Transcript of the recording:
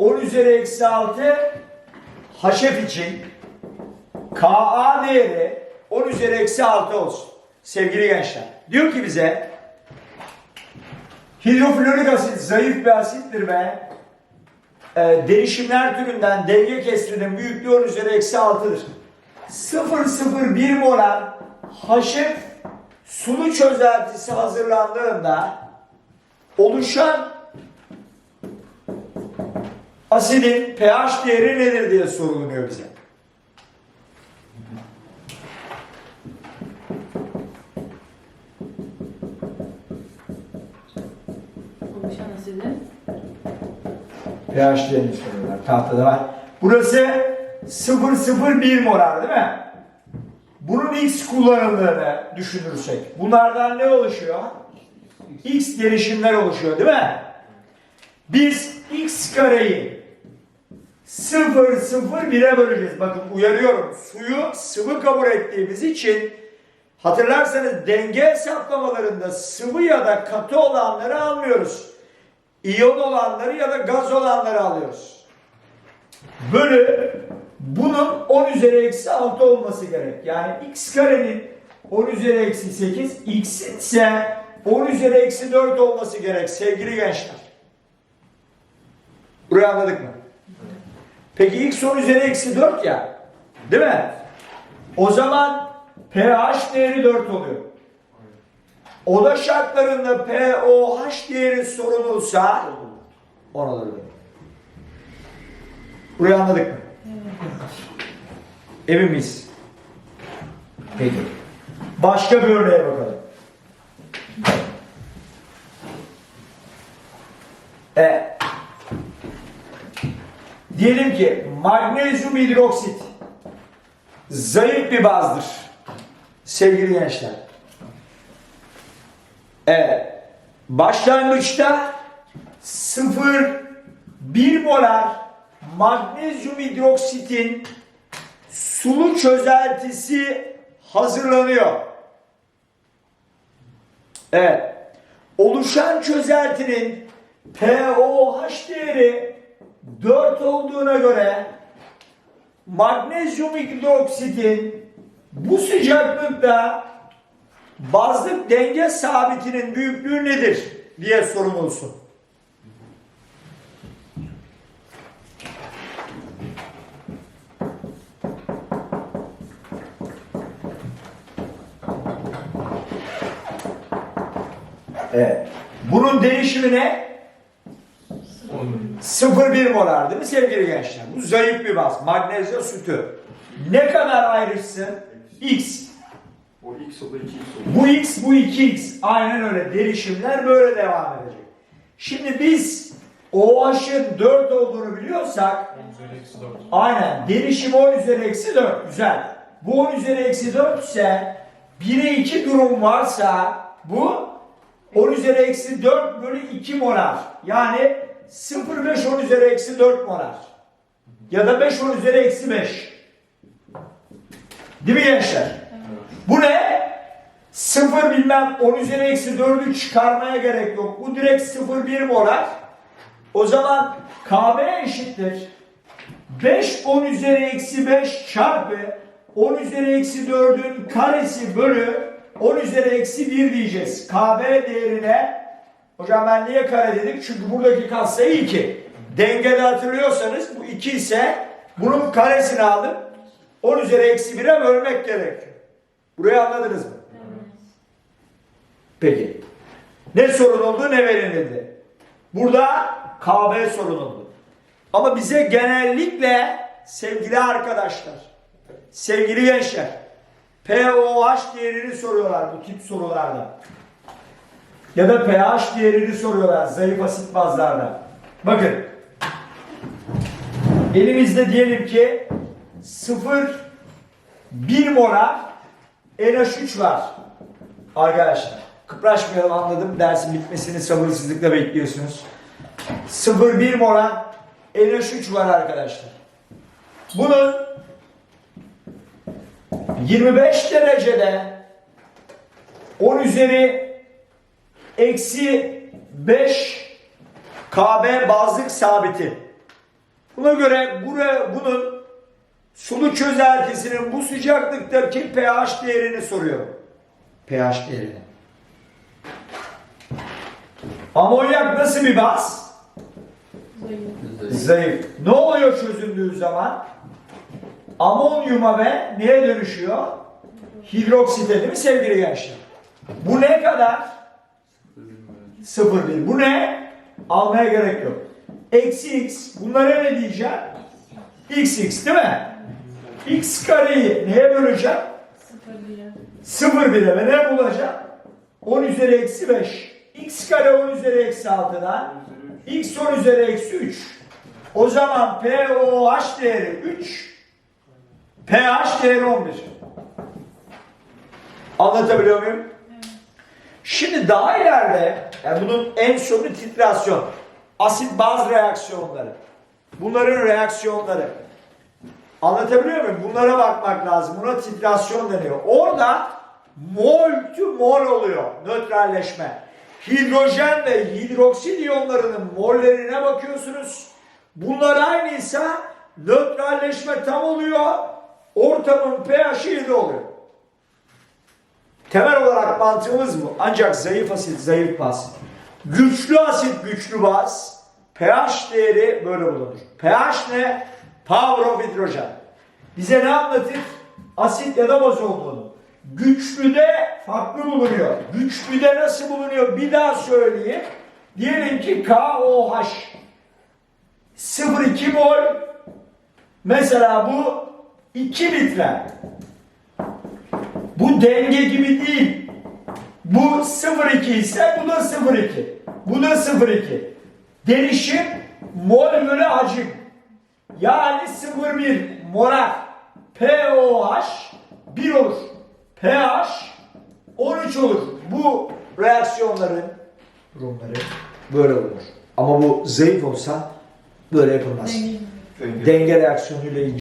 10 üzeri eksi 6 HF için Ka değeri 10 üzeri eksi 6 olsun. Sevgili gençler. Diyor ki bize hidroflorik asit zayıf bir asittir ve e, derişimler türünden denge kesrinin büyüklüğü 10 üzeri eksi 6'dır. 0,01 molar HF sulu çözeltisi hazırlandığında oluşan asidin pH değeri nedir diye soruluyor bize. Oluşan asidin. pH değerini soruyorlar. Tahtada var. Burası 001 molar değil mi? Bunun X kullanıldığını düşünürsek. Bunlardan ne oluşuyor? X derişimler oluşuyor değil mi? Biz X kareyi 0 0 1'e böleceğiz. Bakın uyarıyorum. Suyu sıvı kabul ettiğimiz için hatırlarsanız denge hesaplamalarında sıvı ya da katı olanları almıyoruz. İyon olanları ya da gaz olanları alıyoruz. Bölü bunun 10 üzeri eksi 6 olması gerek. Yani x karenin 10 üzeri eksi 8, x ise 10 üzeri eksi 4 olması gerek sevgili gençler. Burayı anladık mı? Peki x 10 üzeri eksi 4 ya. Değil mi? O zaman pH değeri 4 oluyor. Oda şartlarında pOH değeri sorulursa ona da öyle. Burayı anladık mı? Emin miyiz? Peki. Başka bir örneğe bakalım. E, diyelim ki magnezyum hidroksit zayıf bir bazdır. Sevgili gençler. Evet. Başlangıçta 0,1 molar magnezyum hidroksitin sulu çözeltisi hazırlanıyor. Evet. Oluşan çözeltinin pOH değeri 4 olduğuna göre magnezyum hidroksitin bu sıcaklıkta bazlık denge sabitinin büyüklüğü nedir diye sorumlusun. Evet. Bunun değişimi ne? 0,1 molar değil mi sevgili gençler? Bu zayıf bir baz. Magnezyum sütü. Ne kadar ayrışsın? X. O x o da 2x olur. Bu x, bu 2x. Aynen öyle. Derişimler böyle devam edecek. Şimdi biz OH'ın 4 olduğunu biliyorsak Üzeri eksi 4. aynen derişim 10 üzeri eksi 4. Güzel. Bu 10 üzeri eksi 4 ise 1'e 2 durum varsa bu 10 üzeri eksi 4 bölü 2 molar. Yani 0,5 10 üzeri eksi 4 molar. Ya da 5 10 üzeri eksi 5. Değil mi gençler? Bu ne? 0 bilmem 10 üzeri eksi 4'ü çıkarmaya gerek yok. Bu direkt 0,1 molar. O zaman KB eşittir. 5 10 üzeri eksi 5 çarpı 10 üzeri eksi 4'ün karesi bölü 10 üzeri eksi 1 diyeceğiz. KB değerine hocam ben niye kare dedik? Çünkü buradaki katsayı 2. Dengede hatırlıyorsanız bu 2 ise bunun karesini aldım. 10 üzeri eksi 1'e bölmek gerekiyor. Burayı anladınız mı? Peki. Ne sorun oldu ne verildi? Burada KB sorulundu. Ama bize genellikle sevgili arkadaşlar, sevgili gençler, pOH değerini soruyorlar bu tip sorularda. Ya da pH değerini soruyorlar zayıf asit bazlarda. Bakın. Elimizde diyelim ki 0 1 molar NH3 var. Arkadaşlar kıpraşmayalım anladım. Dersin bitmesini sabırsızlıkla bekliyorsunuz. 0,1 molar NH3 var arkadaşlar. Bunun 25 derecede 10 üzeri eksi 5 KB bazlık sabiti. Buna göre buraya, bunun sulu çözeltisinin bu sıcaklıktaki pH değerini soruyorum. pH değerini. Amonyak nasıl bir baz? Zayıf. Zayıf. Ne oluyor çözüldüğü zaman? Amonyuma ve neye dönüşüyor? Hidroksite değil mi sevgili gençler? Bu ne kadar? 0,1. Bu ne? Almaya gerek yok. Eksi x. Bunlara ne diyeceğim? x x değil mi? x kareyi neye böleceğim? Sıfır bile. 0 bile ve ne bulacağım? 10 üzeri eksi 5. x kare 10 üzeri eksi 6'dan x 10 üzeri eksi 3. O zaman POH değeri 3. pH değeri 11. Anlatabiliyor muyum? Şimdi daha ileride, yani bunun en sonu titrasyon. Asit baz reaksiyonları. Bunların reaksiyonları. Anlatabiliyor muyum? Bunlara bakmak lazım. Buna titrasyon deniyor. Orada mol to mol oluyor nötralleşme. Hidrojen ve hidroksit iyonlarının mollerine bakıyorsunuz. Bunlar aynıysa nötralleşme tam oluyor. Ortamın pH'i 7 oluyor. Temel olarak mantığımız bu. Ancak zayıf asit, zayıf baz. Güçlü asit, güçlü baz. pH değeri böyle bulunur. pH ne? Power of hidrojen. Bize ne anlatır? Asit ya da baz olduğunu. Güçlüde farklı bulunuyor. Güçlüde nasıl bulunuyor? Bir daha söyleyeyim. Diyelim ki KOH 0,2 mol mesela bu 2 litre. Bu denge gibi değil. Bu 0,2 ise bu da 0,2. Bu da 0,2. Derişim mol bölü hacim. Yani 0,1 molar. POH 1 olur. pH 13 olur. Bu reaksiyonların durumları böyle olur. Ama bu zayıf olsa böyle yapılmaz. Denge. Denge reaksiyonuyla ilgili.